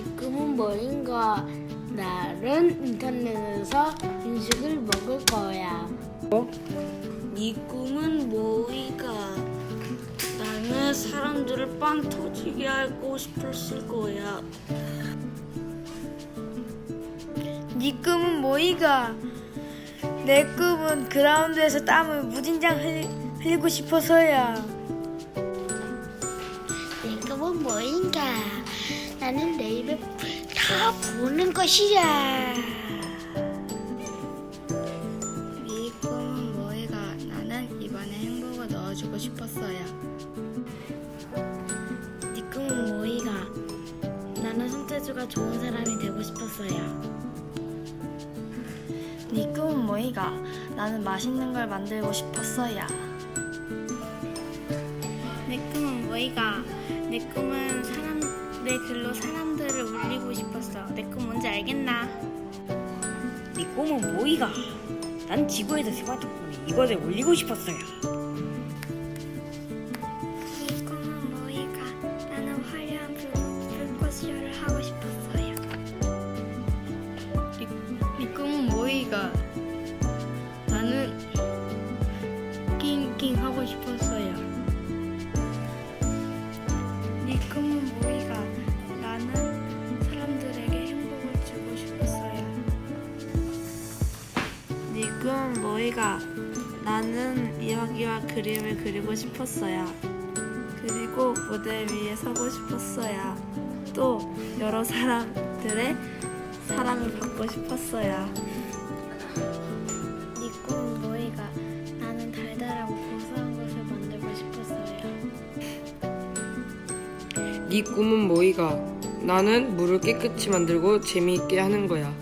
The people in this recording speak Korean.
네 꿈은 뭐인가? 나는 인터넷에서 음식을 먹을 거야. 네 꿈은 뭐이가? 나는 사람들을 빵 터지게 하고 싶었을 거야. 네 꿈은 뭐이가? 내 꿈은 그라운드에서 땀을 무진장 흘리, 흘리고 싶어서야. 나는 내 입에 다 부는 것이야. 네 꿈은 뭐이가? 나는 입안에 행복을 넣어주고 싶었어요. 네 꿈은 뭐이가? 나는 손재주가 좋은 사람이 되고 싶었어요. 네 꿈은 뭐이가? 나는 맛있는 걸 만들고 싶었어요. 내 꿈은 뭐이가? 내 꿈은 사람 알겠나? 네 꿈은 뭐이가? 난 지구에서 스마트폰에 이것을 올리고 싶었어요. 네 꿈은 뭐이가? 나는 화려한 불꽃, 불꽃쇼를 하고 싶었어요. 네, 네 꿈은 뭐이가? 나는 낑낑 하고 싶었어요. 뭐이가? 나는 이야기와 그림을 그리고 싶었어요. 그리고 무대 위에 서고 싶었어요. 또 여러 사람들의 사랑을 받고 싶었어요. 네 꿈은 뭐이가? 나는 달달하고 고소한 것을 만들고 싶었어요. 네 꿈은 뭐이가? 나는 물을 깨끗이 만들고 재미있게 하는 거야.